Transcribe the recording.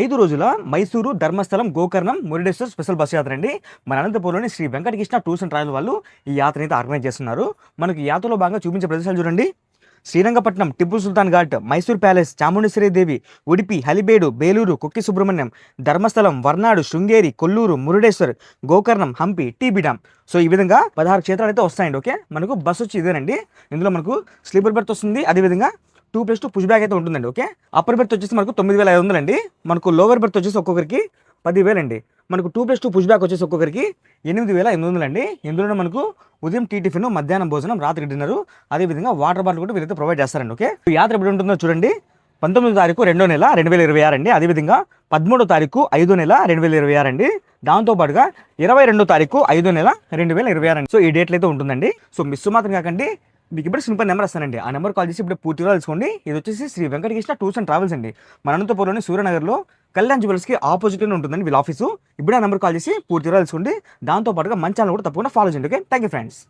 ఐదు రోజుల Mysuru Dharmasthala Gokarna Murudeshwar special bus యాత్ర అండి. మన అనంతపురంలోని Shri Venkatakrishna tours and travel వాళ్ళు ఈ యాత్రని అయితే ఆర్గనైజ్ చేస్తున్నారు. మనకి యాత్రలో భాగంగా చూపించే ప్రదేశాలు చూడండి. Srirangapatna Tipu Sultan ghat Mysore palace Chamundeshwari Devi Udupi Halebidu Belur Kukke Subrahmanya Dharmasthala Horanadu Sringeri Kollur Murudeshwar Gokarna Hampi T B dam so ఈ విధంగా పదహారు క్షేత్రాలు అయితే వస్తాయండి ఓకే? మనకు బస్సు వచ్చి ఇదేనండి. ఇందులో మనకు స్లీపర్ బెర్త్ వస్తుంది. అదేవిధంగా two plus two push back అయితే ఉంటుందండి ఓకే? అప్పర్ బెర్త్ వచ్చేసి మనకు తొమ్మిది వేల ఐదు వందలండి మనకు లోవర్ బెర్త్ వచ్చేసి ఒక్కొక్కరికి పదివేలు అండి. మనకు two plus two push back వచ్చేసి ఒక్కొక్కరికి ఎనిమిది వేల ఎనిమిది వందలు అండి. ఇందులోనే మనకు ఉదయం టీ టిఫిన్ మధ్యాహ్నం భోజనం రాత్రి డిన్నర్ అదేవిధంగా వాటర్ బాటిల్ కూడా వీరైతే ప్రొవైడ్ చేస్తారండి ఓకే? యాత్ర ఎప్పుడు ఉంటుందో చూడండి. పంతొమ్మిదో తారీఖు రెండో నెల రెండు వేల ఇరవై ఆరు అండి. అదేవిధంగా పదమూడో తారీఖు ఐదో నెల రెండు వేల ఇరవై ఆరు అండి. దాంతోపాటుగా ఇరవై రెండో తారీఖు ఐదో నెల రెండు వేల ఇరవై ఆరు అండి. సో ఈ డేట్లు అయితే ఉంటుందండి. సో మిస్ మాత్రం కాకండి. మీకు ఇప్పుడు సింపుల్ నెంబర్ వస్తానండి. ఆ నెంబర్ కాల్ చేసి ఇప్పుడు పూర్తిగా తెలుసుకోండి. ఇది వచ్చేసి Shri Venkatakrishna tours and travels అండి. మన అనంతపురంలోని సూర్యనగర్లో కళ్యాణ్ జ్యువెల్స్కి ఆపోజిట్లోనే ఉంటుందండి వీళ్ళ ఆఫీసు. ఇప్పుడే ఆ నెంబర్ కాల్ చేసి పూర్తిగా తెలుసుకోండి. దాంతో పాటుగా మంచి ఛానల్ కూడా తప్పకుండా ఫాలో చేయండి ఓకే? Thank you friends.